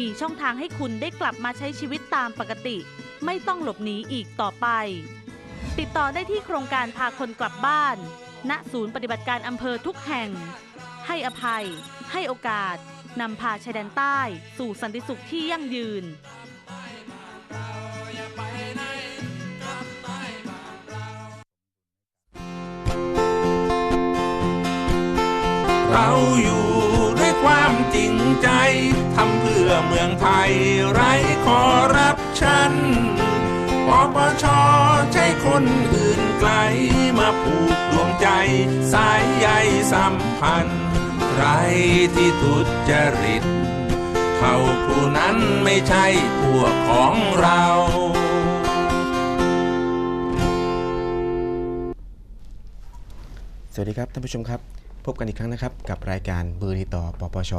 มีช่องทางให้คุณได้กลับมาใช้ชีวิตตามปกติ ไม่ต้องหลบหนีอีกต่อไป ติดต่อได้ที่โครงการพาคนกลับบ้าน ณศูนย์ปฏิบัติการอำเภอทุกแห่ง ให้อภัย ให้โอกาสนำพาชายแดนใต้ สู่สันติสุขที่ยั่งยืนเราอยู่ ความจริงใจทำเพื่อเมืองไทยไร้คอร์รัปชันปปชใช้คนอื่นไกลมาผูกดวงใจสายใยสัมพันธ์ใครที่ทุจริต เขาผู้นั้นไม่ใช่พวกของเราสวัสดีครับท่านผู้ชมครับ พบกันอีกครั้งนะครับ กับรายการเบอร์ติดต่อปปช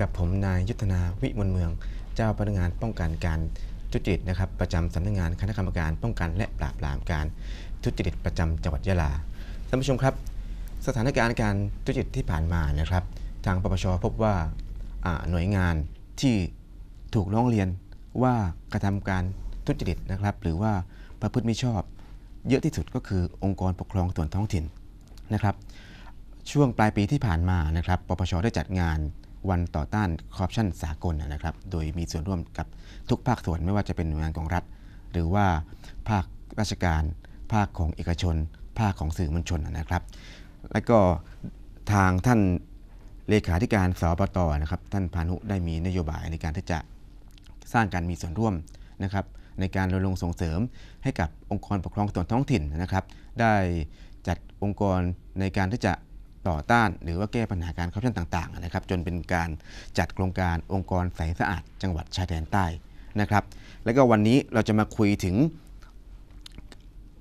กับผมนายยุทธนาวิมลเมือง เจ้าพนักงานป้องกันการทุจริตนะครับประจำสำนักงานคณะกรรมการป้องกันและปราบปรามการทุจริตประจำจังหวัดยะลาท่านผู้ชมครับ สถานการณ์การทุจริตที่ผ่านมานะครับ ทางปปชพบว่าหน่วยงานที่ถูกร้องเรียนว่ากระทำการทุจริตนะครับ หรือว่าประพฤติมิชอบ เยอะที่สุดก็คือองค์กรปกครองส่วนท้องถิ่นนะครับ ช่วงปลายปีที่ผ่านมานะครับ ปปชได้จัดงานวันต่อต้านคอร์รัปชันสากลนะครับ โดยมีส่วนร่วมกับทุกภาคส่วนไม่ว่าจะเป็นหน่วยงานของรัฐ หรือว่าภาคราชการ ภาคของเอกชน ภาคของสื่อมวลชนนะครับ และก็ทางท่านเลขาธิการสปตนะครับ ท่านพานุได้มีนโยบายในการที่จะสร้างการมีส่วนร่วมนะครับในการรณรงค์ส่งเสริมให้กับองค์กรปกครองส่วนท้องถิ่นนะครับ ได้จัดองค์กรในการที่จะ ต่อต้าน หรือว่าแก้ปัญหาการคอร์รัปชันต่างๆนะครับจนเป็นการจัดโครงการองค์กรใสสะอาด จังหวัดชายแดนใต้นะครับแล้วก็วันนี้เราจะมาคุยถึง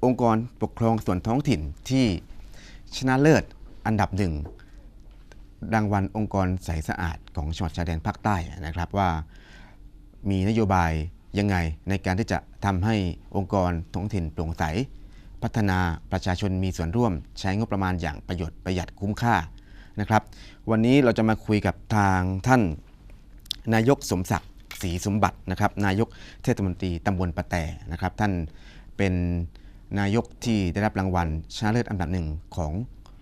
องค์กรปกครองส่วนท้องถิ่นที่ชนะเลิศอันดับหนึ่งรางวัลองค์กรใสสะอาดของจังหวัดชายแดนภาคใต้นะครับว่ามีนโยบายยังไงในการที่จะทำให้องค์กรท้องถิ่นโปร่งใส พัฒนาประชาชนมีส่วนร่วม ใช้งบประมาณอย่างประโยชน์ประหยัดคุ้มค่านะครับ วันนี้เราจะมาคุยกับทางท่าน นายกสมศักดิ์ศรีสมบัตินะครับ นายกเทศมนตรีตำบลปะแต่นะครับ ท่านเป็นนายกที่ได้รับรางวัลชนะเลิศอันดับหนึ่งของ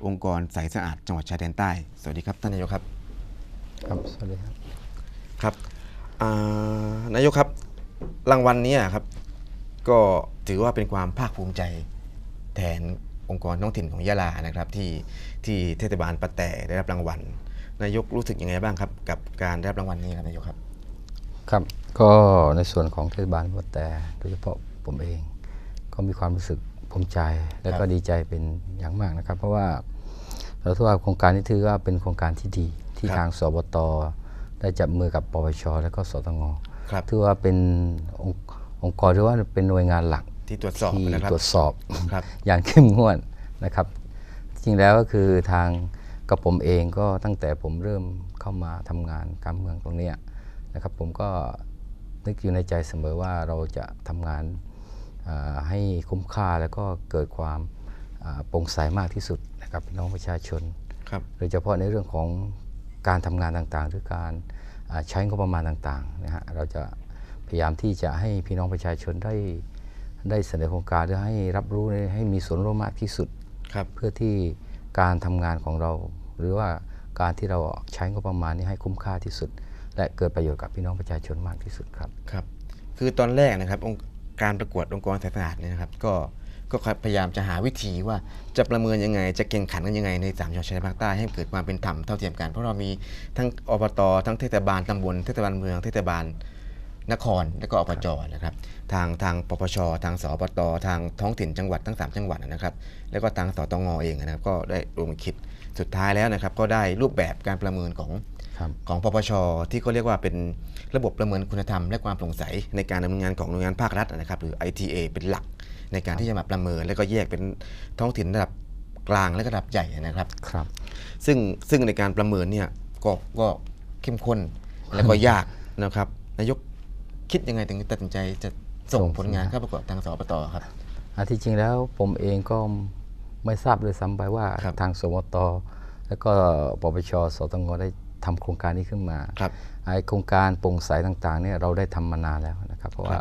องค์กรใสสะอาดจังหวัดชายแดนใต้ สวัสดีครับท่านนายกครับ ครับ สวัสดีครับ ครับอ่านายกครับ รางวัลเนี้ครับ ก็ถือว่าเป็นความภาคภูมิใจ แทนองค์กรท้องถิ่นของยะลานะครับที่ที่เทศบาลปะแต่ได้รับรางวัล นายกรู้สึกยังไงบ้างครับ กับการได้รับรางวัลนี้ครับนายกครับ ครับก็ในส่วนของเทศบาลบัวแต่โดยเฉพาะผมเอง ก็มีความรู้สึกภูมิใจและก็ครับดีใจเป็นอย่างมากนะครับ เพราะว่าเราถือว่าโครงการนี้ถือว่าเป็นโครงการที่ดีที่ทางสบตได้จับมือกับปปชและก็สตงครับถือว่าเป็นองค์องค์กรหรือว่าเป็นหน่วยงานหลัก ที่ตรวจสอบที่นะครับตรวจสอบครับอย่างเข้มงวดนะครับ จริงแล้วก็คือทางกับผมเองก็ตั้งแต่ผมเริ่มเข้ามาทำงานการเมืองตรงเนี้ยนะครับ ผมก็นึกอยู่ในใจเสมอว่าเราจะทำงานอ่าให้คุ้มค่าแล้วก็เกิดความอ่าโปร่งใสมากที่สุดนะครับพี่น้องประชาชนครับโดยเฉพาะในเรื่องของการทำงานต่างๆ หรือการอ่าใช้งบประมาณต่างๆนะฮะเราจะพยายามที่จะให้พี่น้องประชาชนได้ ได้เสนอโครงการหรือให้รับรู้ให้มีส่วนร่วมมากที่สุดครับเพื่อที่การทำงานของเรา หรือว่าการที่เราใช้งบประมาณนี้ให้คุ้มค่าที่สุด และเกิดประโยชน์กับพี่น้องประชาชนมากที่สุดครับครับ คือตอนแรกนะครับองค์การประกวดองค์กรสายสะอาดเนี่ยนะครับ ก็ก็พยายามจะหาวิธีว่าจะประเมินยังไง จะแข่งขันกันยังไงในสามจังหวัดชายแดนภาคใต้ให้เกิดความเป็นธรรมเท่าเทียมกันเพราะเรามีทั้งอบตทั้งเทศบาลตำบลเทศบาลเมืองเทศบาล นครและก็อบจนะครับ ทางทางปปชทางสปตทางท้องถิ่นจังหวัดทั้ง 3 จังหวัดนะครับ แล้วก็ทางสตงเองนะครับ ก็ได้รวมคิดสุดท้ายแล้วนะครับ ก็ได้รูปแบบการประเมินของครับของปปชที่เขาเรียกว่าเป็นระบบประเมินคุณธรรม และความโปร่งใสในการดำเนินงานของหน่วยงานภาครัฐนะครับ หรือ ITA เป็นหลักในการที่จะมาประเมิน แล้วก็แยกเป็นท้องถิ่นระดับกลางและระดับใหญ่นะครับครับ ซึ่งซึ่งในการประเมินเนี่ยก็ก็เข้มข้นแล้วก็ยากนะครับนายก คิดยังไงถึงตัดสินใจจะส่งส่งผลงานเข้าประกวดทางสปตครับอันที่จริงแล้วผมเองก็ไม่ทราบเลยซ้ำไปว่าครับทางสมตและก็ปปชสตงได้ทำโครงการนี้ขึ้นมาครับไอโครงการโปร่งใสต่างๆเนี่ยเราได้ทำมานานแล้วนะครับเพราะว่า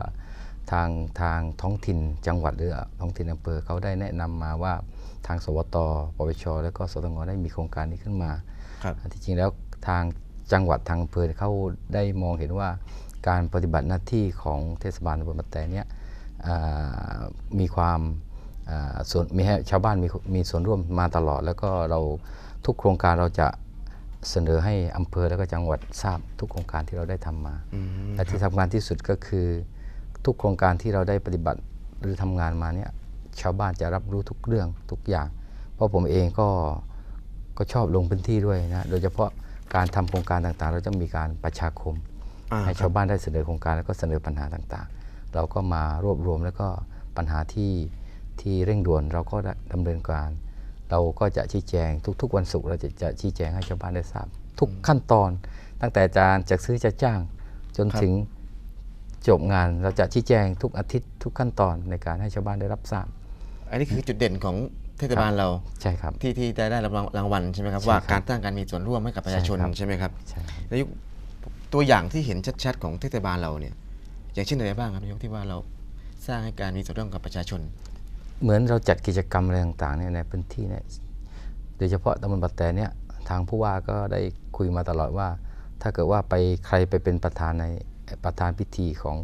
ทางทางท้องถิ่นจังหวัดหรือท้องถิ่นอำเภอเขาได้แนะนำมาว่าทางสวตปปช แล้วก็สตงได้มีโครงการนี้ขึ้นมาครับที่จริงแล้วทางจังหวัดทางอำเภอเขาได้มองเห็นว่า การปฏิบัติหน้าที่ของเทศบาลตำบลมะแตเนี่ยอ่ามีความอ่าส่วนมีให้ชาวบ้านมีมีส่วนร่วมมาตลอด แล้วก็เราทุกโครงการเราจะเสนอให้อำเภอแล้วก็จังหวัดทราบทุกโครงการที่เราได้ทำมาอืมและที่ทำงานที่สุดก็คือ ทุกโครงการที่เราได้ปฏิบัติหรือทำงานมาเนี่ยชาวบ้านจะรับรู้ทุกเรื่องทุกอย่าง เพราะผมเองก็ก็ชอบลงพื้นที่ด้วยนะโดยเฉพาะการทำโครงการต่างๆ เราจะมีการประชาคมอ่า ให้ครัชาบวบ้านได้เสนอโครงการแล้วก็เสนอปัญหาต่างๆ เราก็มารวบรวมแล้วก็ปัญหาที่ที่เร่งด่วนเราก็ได้ดำเนินการ เราก็จะชี้แจงทุก ๆ วันศุกร์เราจะจะชี้แจงให้ชาวบ้านได้ทราบ ทุกขั้นตอน ตั้งแต่การจัดซื้อจะจ้าง จนครับถึงจบงานเราจะชี้แจงทุกอาทิตย์ทุกขั้นตอนในการให้ชาวบ้านได้รับทราบ อันนี้คือจุดเด่นของเทศบาลเราใช่ครับที่ที่ได้ได้รับรางรางวัลใช่ไหมครับใช่ว่าครับการสร้างการมีส่วนร่วมให้กับประชาชนใช่ครับใช่ไหมครับใช่ครับนายก ตัวอย่างที่เห็นชัดๆ ของเทศบาลเราเนี่ย อย่างเช่นอะไรบ้างครับนายกที่ว่าเราสร้างให้การมีส่วนร่วมกับประชาชน เหมือนเราจัดกิจกรรมอะไรต่างๆเนี่ยในพื้นที่เนี่ยโดยเฉพาะตำบลบัดแตเนี่ยทางผู้ว่าก็ได้คุยมาตลอดว่า ถ้าเกิดว่าไปใครไปเป็นประธานในประธานพิธีของ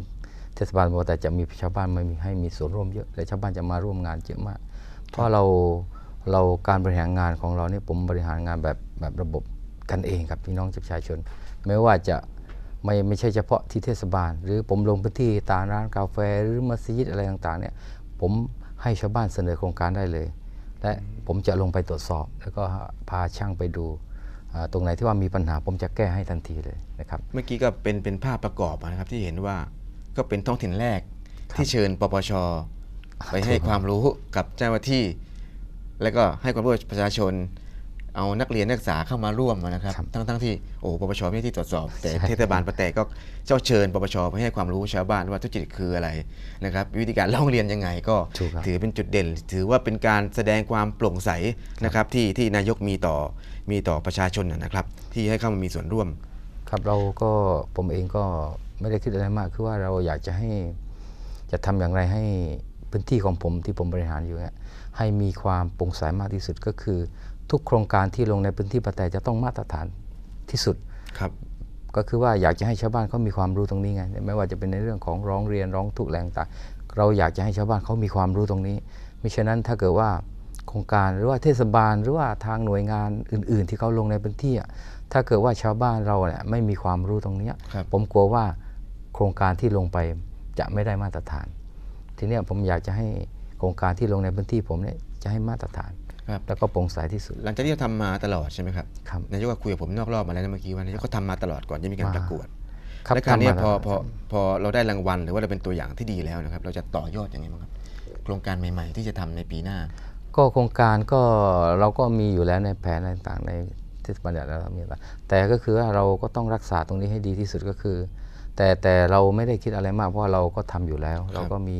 เทศบาลตำบลบัดแตนจะมีชาวบ้านมามีให้มีส่วนร่วมเยอะและชาวบ้านจะมาร่วมงานเยอะมาก เพราะเราเราการบริหารงานของเราเนี่ยผมบริหารงานแบบแบบระบบกันเองกับพี่น้องประชาชน ไม่ว่าจะ ไม่ไม่ใช่เฉพาะที่เทศบาล หรือผมลงพื้นที่ตามร้านกาแฟหรือมัสยิดอะไรต่างๆเนี่ยผมให้ชาวบ้านเสนอโครงการได้เลย และผมจะลงไปตรวจสอบ แล้วก็พาช่างไปดูอ่าตรงไหนที่ว่ามีปัญหาผมจะแก้ให้ทันทีเลยนะครับ เมื่อกี้ก็เป็นเป็นภาพประกอบนะครับที่เห็นว่าก็เป็นท้องถิ่นแรกที่เชิญปปชไปให้ความรู้กับเจ้าหน้าที่ แล้วก็ให้ความรู้กับประชาชน เอานักเรียนนักศึกษาเข้ามาร่วมนะครับครับทั้งทั้งที่โอ้ปปชไม่ใช่ที่ตรวจสอบ แต่ใช่เทศบาลปะแต่ก็เจ้าเชิญปปชไปให้ความรู้ชาวบ้านว่าทุจริตคืออะไรนะครับ วิธีการร้องเรียนยังไงก็ถูกครับถือเป็นจุดเด่น ถือว่าเป็นการแสดงความโปร่งใสนะครับที่ที่นายกมีต่อมีต่อประชาชนนะครับ ที่ให้เข้ามามีส่วนร่วม ครับเราก็ผมเองก็ไม่ได้คิดอะไรมากคือว่าเราอยากจะให้จะทำอย่างไรให้พื้นที่ของผมที่ผมบริหารอยู่เนี่ยให้มีความโปร่งใสมากที่สุดก็คือ ทุกโครงการที่ลงในพื้นที่ปะแต่จะต้องมาตรฐานที่สุดครับ ก็คือว่าอยากจะให้ชาวบ้านเขามีความรู้ตรงนี้ไง ไม่ว่าจะเป็นในเรื่องของร้องเรียนร้องทุกข์แรงต่างเราอยากจะให้ชาวบ้านเขามีความรู้ตรงนี้มิฉะนั้นถ้าเกิดว่าโครงการหรือว่าเทศบาลหรือว่าทางหน่วยงานอื่น ๆ ที่เขาลงในพื้นที่อะถ้าเกิดว่าชาวบ้านเราเนี่ยไม่มีความรู้ตรงเนี้ยครับผมกลัวว่าโครงการที่ลงไปจะไม่ได้มาตรฐาน ทีเนี้ยผมอยากจะให้โครงการที่ลงในพื้นที่ผมเนี่ยจะให้มาตรฐาน ครับแล้วก็โปร่งใสที่สุด หลังจากที่เราทำมาตลอดใช่ไหมครับครับนายกก็คุยกับผมนอกรอบมาแล้วนะเมื่อกี้ว่านายกก็ทำมาตลอดก่อนจะมีการมาประกวดครับและคราวเนี้ยทำมาพอแล้วพอพอเราได้รางวัล หรือว่าเราเป็นตัวอย่างที่ดีแล้วนะครับ เราจะต่อยอดยังไงบ้างครับ โครงการใหม่ ๆ ที่จะทำในปีหน้า ก็โครงการก็เราก็มีอยู่แล้วในแผนอะไรต่างๆในเทศบาลเนี่ยเรามีแล้วแต่ก็คือว่าเราก็ต้องรักษาตรงนี้ให้ดีที่สุดก็คือ แต่แต่เราไม่ได้คิดอะไรมากเพราะว่าเราก็ทำอยู่แล้ว เราก็มี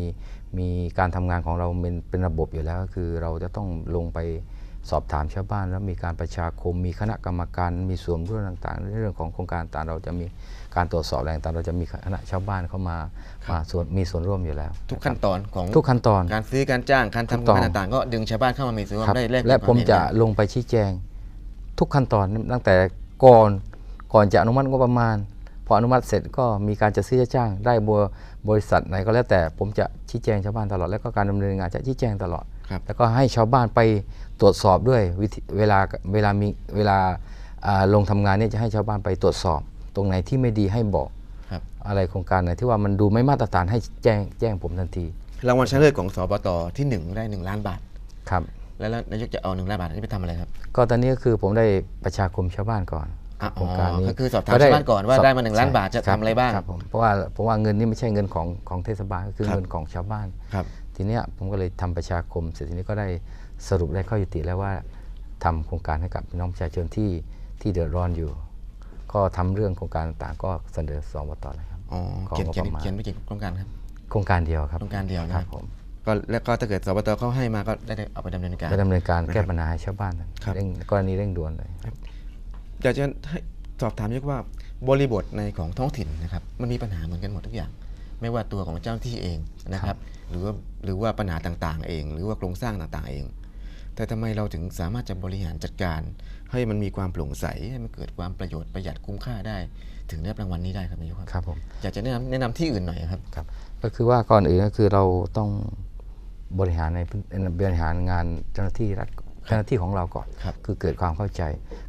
มีการทำงานของเราเป็นเป็นระบบอยู่แล้วก็คือเราจะต้องลงไปสอบถามชาวบ้าน แล้วมีการประชาคม มีคณะกรรมการมีส่วนร่วมต่างๆ ในเรื่องของโครงการต่างเราจะมีการตรวจสอบอะไรต่างๆเราจะมีคณะชาวบ้านเข้ามามาส่วนมีส่วนร่วมอยู่แล้ว ทุกขั้นตอนของทุกขั้นตอนการซื้อการจ้างการถูทำกโครต้องงการต่างๆ ก็ดึงชาวบ้านเข้ามามีส่วนร่วมครับได้แลกเปลี่และยนผมควาเห็นจะกันลงไปชี้แจง ทุกขั้นตอนตั้งแต่ก่อนก่อนจะอนุมัติงบประมาณ พออนุมัติเสร็จก็มีการจะซื้อจะจ้าง ได้บัวบริษัทไหนก็แล้วแต่ผมจะชี้แจงชาวบ้านตลอด แล้วก็การดำเนินงานจะชี้แจงตลอดครับแล้วก็ให้ชาวบ้านไปตรวจสอบด้วยวิธีเวลาเวลามีเวลาอ่าลงทำงานเนี่ยจะให้ชาวบ้านไปตรวจสอบ ตรงไหนที่ไม่ดีให้บอกครับอะไรโครงการไหนที่ว่ามันดูไม่มาตรฐานให้แจ้งแจ้งผมทันทีรางวัลชนะเลิศของสปตที่หนึ่งได้หนึ่งล้านบาทครับแล้วแล้วนายกจะเอาหนึ่งล้านบาทนี้ไปทำอะไรครับ ก็ตอนนี้ก็คือผมได้ประชาคมชาวบ้านก่อนอะ โครงการนี้ก็คือสอบถามชาวบ้านก่อนว่าได้มาหนึ่งล้านบาทจะใช่ทำอะไรบ้างครับผมเพราะว่าเพราะว่าเงินนี่ไม่ใช่เงินของของเทศบาลก็คือครับเงินของชาวบ้านครับทีเนี้ยผมก็เลยทำประชาคม เสร็จทีนี้ก็ได้สรุปได้ข้อยุติแล้วว่าทำโครงการให้กับพี่น้องประชาชนที่ที่เดือดร้อนอยู่ ก็ทำเรื่องโครงการต่างๆ ก็เสนอสวตเลยครับอ๋อของเขียนเขียนงบประมาณเขียนไปกี่โครงการครับโครงการเดียวครับโครงการเดียวนะคครัรับบผมก็แล้วก็ถ้าเกิดสปตเขาให้มาก็ได้เอาไปดำเนินการไปดำเนินการนะครับแก้ปัญหาให้ชาวบ้านครับเร่งกรณีเร่งด่วนเลย อยากจะให้สอบถามเรียกว่าบริบทในของท้องถิ่นนะครับมันมีปัญหาเหมือนกันหมดทุกอย่าง ไม่ว่าตัวของเจ้าหน้าที่เองนะครับ หรือว่าหรือว่าปัญหาต่างๆ เอง หรือว่าโครงสร้างต่างๆ เอง แต่ทำไมเราถึงสามารถจะบริหารจัดการ ให้มันมีความโปร่งใสให้มันเกิดความประโยชน์ประหยัดคุ้มค่าได้ ถึงได้รับรางวัลนี้ได้ครับนายกครับครับผมอยากจะแนะนำแนะนำที่อื่นหน่อยครับครับ ก็คือว่าก่อนอื่นก็คือเราต้องบริหารในพื้นบริหารงานเจ้าหน้าที่รัฐเจ้า หน้าที่ของเราก่อนครับคือเกิดความเข้าใจ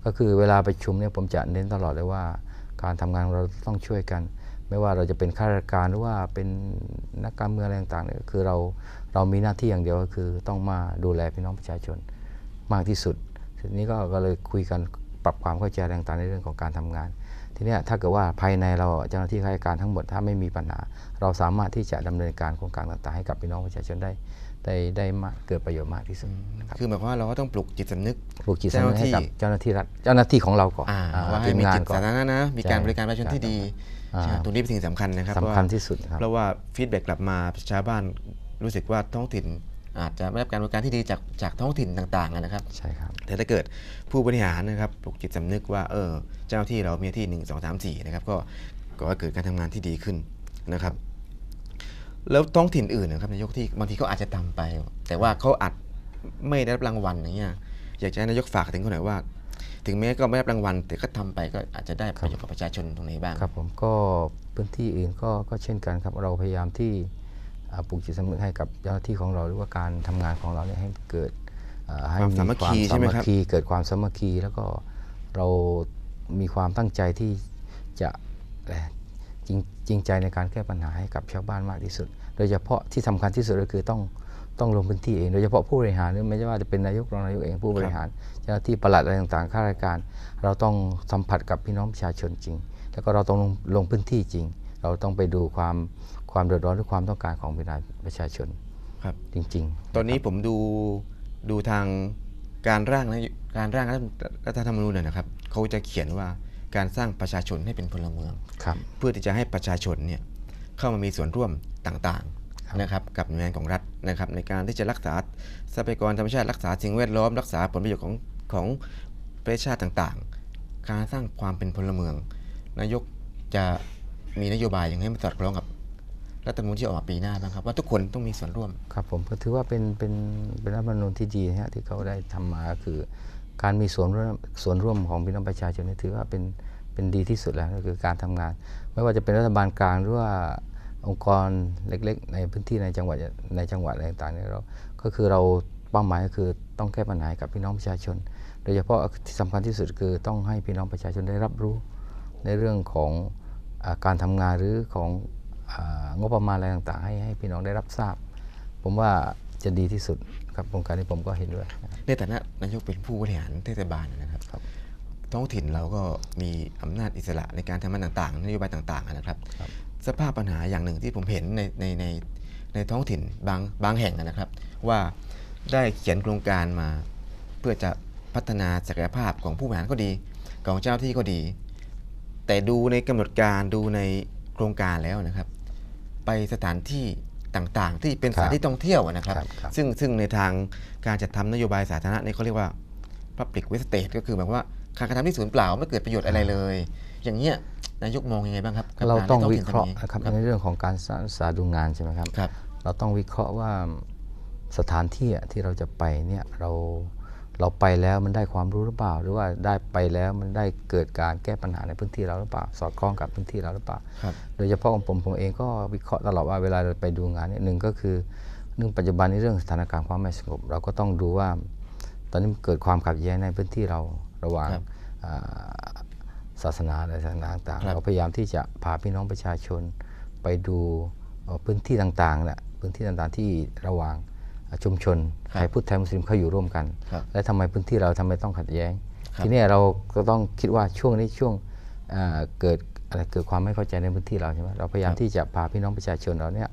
ก็คือเวลาประชุมเนี่ยผมจะเน้นตลอดเลยว่า การทำงานของเราต้องช่วยกัน ไม่ว่าเราจะเป็นข้าราชการหรือว่าเป็นนักการเมืองอะไรต่างๆเนี่ยคือเราเรามีหน้าที่อย่างเดียวก็คือต้องมาดูแลพี่น้องประชาชนมากที่สุดทีนี้ก็ก็เลยคุยกันปรับความเข้าใจอะไรต่างๆในเรื่องของการทำงาน ทีเนี้ยถ้าเกิดว่าภายในเราเจ้าหน้าที่ข้าราชการทั้งหมดถ้าไม่มีปัญหา เราสามารถที่จะดำเนินการโครงการต่างๆให้กับพี่น้องประชาชนได้ ได้ได้มากเกิดประโยชน์มากที่สุดนะครับคือหมายความว่าเราก็ต้องปลุกจิตสำนึกปลูกจิตสำนึกให้กับเจ้าเจ้าหหน้าน้าที่ที่รัฐเจ้าหน้าที่ของเราก่อนอ่าอ่าว่าให้ทีมีงาจินตก่อนสาธารณะนะมีการใช่บริการประชาชนที่ดีอ่าใช่ตรงนี้เป็นสิ่งสำคัญนะครับสำคัญเพราะว่าที่สุดครับเพราะว่าฟีดแบ็กกลับมาชาวบ้านรู้สึกว่าท้องถิ่นอาจจะไม่ได้รับการบริการที่ดีจากจากท้องถิ่นต่างๆอะนะครับ ใช่ครับ แต่ถ้าเกิดผู้บริหารนะครับปลุกจิตสำนึกว่าเออเจ้าหน้าที่เรามีหน้าที่ 1 2 3 4นะครับก็ก็เกิดการทำงานที่ดีขึ้นนะครับ แล้วท้องถิ่นอื่นนะครับนายกที่บางทีเขาอาจจะทำไป แต่ว่าเขาอาจไม่ได้รับรางวัลอย่างเงี้ยอยากจะให้นายกฝากถึงเขาหน่อยว่า ถึงแม้ก็ไม่ได้รับรางวัล แต่ก็ทำไปก็อาจจะได้ประโยชน์กับประชาชนตรงไหนบ้างครับผมก็พื้นที่อื่นก็ก็เช่นกันครับเราพยายามที่อ่าปลูกจิตสำนึกให้กับเจ้าหน้าที่ของเราหรือว่าการทำงานของเราเนี่ยให้เกิดอ่าให้ความสามัคคีวใช่ไหมครับสาคีเกิดความสามัคคีแล้วก็เรามีความตั้งใจที่จะเอ่อ จริงจริงใจในการแก้ปัญหาให้กับชาวบ้านมากที่สุด โดยเฉพาะที่สำคัญที่สุดก็คือต้องต้องลงพื้นที่เอง โดยเฉพาะผู้บริหารไม่ใช่ว่าจะเป็นนายกรองนายกเองผู้บริหารเจ้าหน้าที่ปลัดอะไรต่างๆข้าราชการ เราต้องสัมผัสกับพี่น้องประชาชนจริง แล้วก็เราต้องลงลงพื้นที่จริง เราต้องไปดูความความเดือดร้อนหรือความต้องการของพี่น้องประชาชนครับจริง ๆ ตอนนี้ผมดูดูทางการร่างนะการร่างรัฐธรรมนูญเนี่ยนะครับเขาจะเขียนว่า การสร้างประชาชนให้เป็นพลเมืองครับเพื่อที่จะให้ประชาชนเนี่ยเข้ามามีส่วนร่วมต่างครับๆนะครับกับหน่วยงานของรัฐนะครับในการที่จะรักษาทรัพยากรธรรมชาติรักษาสิ่งแวดล้อม รักษาผลประโยชน์ของของประเทศชาติต่างๆ การสร้างความเป็นพลเมือง นายกจะมีนโยบายอย่างให้มันสอดคล้องกับรัฐธรรมนูญที่ออกมาปีหน้าบ้างครับว่าทุกคนต้องมีส่วนร่วมครับผมก็ถือว่าเป็นเป็นเป็นรัฐธรรมนูญที่ดีนะฮะที่เขาได้ทำมาก็คือ การมีส่วนร่วมส่วนร่วมของพี่น้องประชาชนนี่ถือว่าเป็นเป็นดีที่สุดแล้วก็คือการทำงาน ไม่ว่าจะเป็นรัฐบาลกลางหรือว่าองค์กรเล็กๆ ในพื้นที่ในจังหวัดในจังหวัดอะไรต่างๆเนี่ยเราก็คือเราเป้าหมายก็คือต้องแก้ปัญหาให้กับพี่น้องประชาชน โดยเฉพาะที่สำคัญที่สุดคือต้องให้พี่น้องประชาชนได้รับรู้ในเรื่องของอการทำงานหรือขององบประมาณอะไรต่างๆ ให้ให้พี่น้องได้รับทราบ ผมว่าจะดีที่สุด ครับโครงการนี้ผมก็เห็นด้วยนะครับในฐานะนายกเป็นผู้บริหารเทศบาลนะครับครับ ท้องถิ่นเราก็มีอำนาจอิสระในการทำงานต่างๆนโยบายต่างๆนะครับ สภาพปัญหาอย่างหนึ่งที่ผมเห็นในในในในท้องถิ่นบางบางแห่งนะครับ ว่าได้เขียนโครงการมา เพื่อจะพัฒนาศักยภาพของผู้บริหารก็ดีของเจ้าที่ก็ดี แต่ดูในกำหนดการดูในโครงการแล้วนะครับ ไปสถานที่ ต่างๆ ที่เป็นสถานที่ท่องเที่ยวนะครับครับครับซึ่งซึ่งในทางการจัดทำนโยบายสาธารณะนี่เขาเรียกว่า Public Wastage ก็คือหมายความว่าการกระทำที่ศูนย์เปล่าไม่เกิดประโยชน์อะไรเลย อย่างเงี้ยนายกมองยังไงบ้างครับกับเรางนต้องในวิถิ่นเคราะห์ตงนะครับครับในเรื่องของการสร้างสาดูงานใช่ไหมครับครับ เราต้องวิเคราะห์ว่าสถานที่อะที่เราจะไปเนี่ยเรา เราไปแล้วมันได้ความรู้หรือเปล่า หรือว่าได้ไปแล้วมันได้เกิดการแก้ปัญหาในพื้นที่เราหรือเปล่า สอดคล้องกับพื้นที่เราหรือเปล่าครับโดยเฉพาะของผมผมเองก็วิเคราะห์ตลอดว่าเวลาเราไปดูงานเนี่ยหนึ่งก็คือเรื่องปัจจุบันในเรื่องสถานการณ์ความไม่สงบ เราก็ต้องดูว่า ตอนนี้มันเกิดความขัดแย้งในพื้นที่เราระหว่างครับอ่าศาสนาอะไรต่างครับๆเราพยายามที่จะพาพี่น้องประชาชนไปดูเอ่อพื้นที่ต่างๆแหละพื้นที่ต่างๆที่ระหว่าง ชุมชนไทยพุทธไทยมุสลิมเขาอยู่ร่วมกันครับและทำไมพื้นที่เราทำไมต้องขัดแย้งครับทีเนี้ยเราก็ต้องคิดว่าช่วงนี้ช่วงเอ่อเกิดอะไรเกิดความไม่เข้าใจในพื้นที่เราใช่ไหมเราพยายามที่จะพาพี่น้องประชาชนเราเนี่ย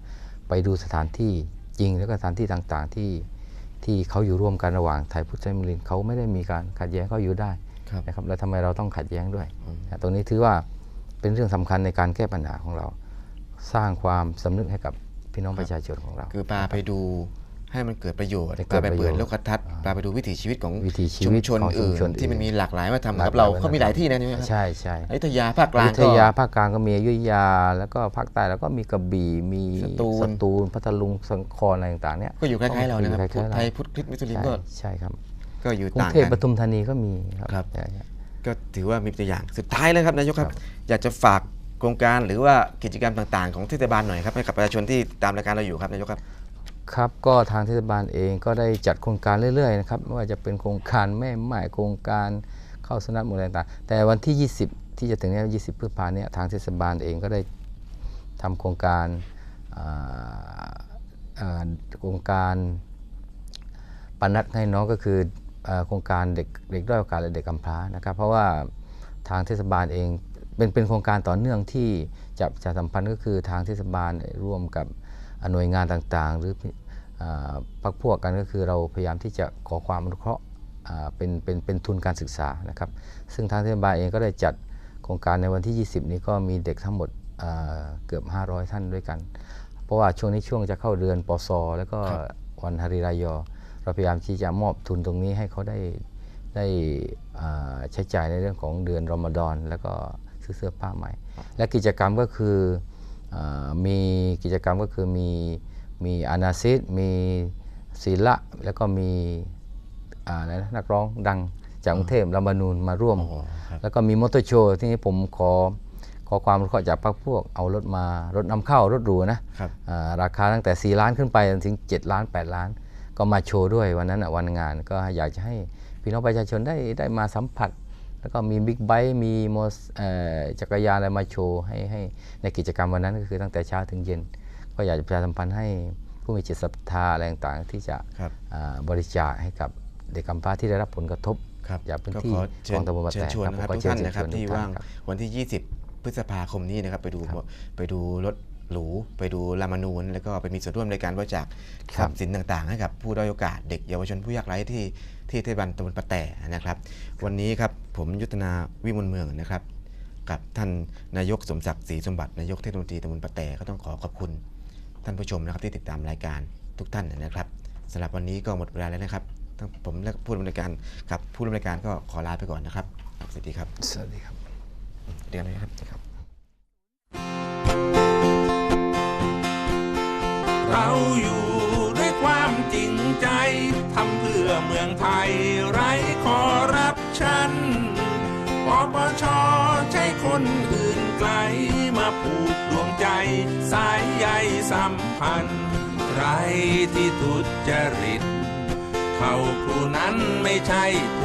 ไปดูสถานที่จริงแล้วก็สถานที่ต่างๆที่ที่เขาอยู่ร่วมกันระหว่างไทยพุทธไทยมุสลิมเขาไม่ได้มีการขัดแย้งเขาอยู่ได้ครับนะครับแล้วทำไมเราต้องขัดแย้งด้วยนะตรงนี้ถือว่าเป็นเรื่องสำคัญในการแก้ปัญหาของเรา สร้างความสำนึกให้กับพี่น้องประชาชนของเรา คือพาไปดู ให้มันเกิดประโยชน์ให้เกิพาดไปประโยชน์เปิดโลกทัศน์พาไปดูวิถีชีวิตของวิถีชีชุมวิตชนของชุมอื่นชนอื่นที่มันมีหลากหลายวัฒนธรรมหลากกับเราหลายวัฒนธรรมเขามีหลายที่นะใช่ไหมครับใช่ใช่อยุธยาภาคกอลางยุธก็ยาภาคกลางก็มีอยุธยา แล้วก็ภาคใต้แล้วก็มีกระบี่มีสตูลตูลพัทลุงสังครอะไรต่างๆเนี่ยก็อยู่ใกล้ๆเรานะครับอยู่พุทธใกล้ๆไทยพุทธคริสต์มุสลิมใช่ก็ใช่ครับ ก็อยู่กรุงต่างเทพกันปทุมธานีก็มีครับครับใช่ใช่ก็ถือว่ามีตัวอย่างสุดท้ายเลยครับนายกครับครับ อยากจะฝากโครงการหรือว่ากิจกรรมต่างๆ ของเทศบาลหน่อยครับให้กับประชาชนที่ตามรายการเราอยู่ครับนายกครับ ครับก็ทางเทศบาลเองก็ได้จัดโครงการเรื่อยๆนะครับไม่ว่าจะเป็นโครงการแม่หมายโครงการเข้าสนับหมู่อะไรต่างๆแต่วันที่ 20 ที่จะถึงนี้20 พฤษภาเนี่ยทางเทศบาลเองก็ได้ทำโครงการโครงการปนัดให้น้องก็คือเอ่อโครงการเด็กเด็กด้อยโอกาสและเด็กกำพร้านะครับ เพราะว่าทางเทศบาลเองเป็นเป็นโครงการต่อเนื่องที่จะจะสัมพันธ์ก็คือทางเทศบาลร่วมกับ หน่วยงานต่างๆ หรืออ่าพักพวกกันก็คือเราพยายามที่จะขอความอนุเคราะห์อ่าเป็นเป็นเป็นทุนการศึกษานะครับ ซึ่งทางเทศบาลเองก็ได้จัดโครงการในวันที่ 20 นี้ก็มีเด็กทั้งหมดอ่าเกือบ 500 ท่านด้วยกัน เพราะว่าช่วงนี้ช่วงจะเข้าเดือนปศแล้วก็วันฮาริรายอ เราพยายามที่จะมอบทุนตรงนี้ให้เขาได้ได้อ่าใช้จ่ายในเรื่องของเดือนรอมฎอนแล้วก็ซื้อเสื้อผ้าใหม่ และกิจกรรมก็คืออา มีกิจกรรมก็คือมีมีอานาซิสมีศิละแล้วก็มีอ่าอะไรนะนักร้องดังจากกรุงเทพรามานูนมาร่วมโอ้โหครับแล้วก็มีมอเตอร์โชว์ที่นี้ผมขอขอความรู้เคราะห์จากพรรคพวกเอารถมารถนำเข้ารถหรูนะครับอ่าราคาตั้งแต่ 4 ล้านขึ้นไปจนถึง 7 ล้าน 8 ล้าน ก็มาโชว์ด้วยวันนั้นน่ะวันงานก็อยากจะให้พี่น้องประชาชนได้ได้มาสัมผัส แล้วก็มีบิ๊กไบค์มีมอเตอร์เอ่อจักรยานอะไรมาโชว์ให้ให้ในกิจกรรมวันนั้นก็คือตั้งแต่เช้าถึงเย็น ก็อยากจะประชาสัมพันธ์ให้ผู้มีจิตศรัทธาอะไรต่างๆ ที่จะครับอ่าบริจาคให้กับเด็กกำพร้าที่ได้รับผลกระทบครับจากพื้นก็ที่ขอเชิขญองตำบลบางเชิญแตกชวนครับนะครับผมทุกท่านเชิญนะครับชที่ทุกว่างครับวันที่ 20 พฤษภาคมนี้นะครับไปดูครับไปดูรถ หรูไปดูรามานูนแล้วก็ไปมีส่วนร่วมในการบริจาคครัทรับพย์สินต่างๆ ให้กับผู้ด้อยโอกาสเด็กเยาวชนผู้ยากไร้ที่ที่เทศบาลตำบลปะแต่นะครับ วันนี้ครับผมยุทธนาวิมลเมืองนะครับ กับท่านนายกสมศักดิ์ศรีสมบัตินายกเทศมนตรีตำบลปะแต่ก็ต้องขอขอบคุณ ท่านผู้ชมนะครับที่ติดตามรายการทุกท่านนะครับสำหรับวันนี้ก็หมดเวลาแล้วนะครับทั้งผมและผู้ดำเนินการกับผู้ดำเนินการก็ขอลาไปก่อนนะครับครับสวัสดีครับ สวัสดีครับเรียนเลยครับ เราอยู่ด้วยความจริงใจทำเพื่อเมืองไทยไร้คอร์รัปชันปปชใช้คนอื่นไกลมาผูกดวงใจสายใยสัมพันธ์ใครที่ทุจริต เขาผู้นั้นไม่ใช่ผู้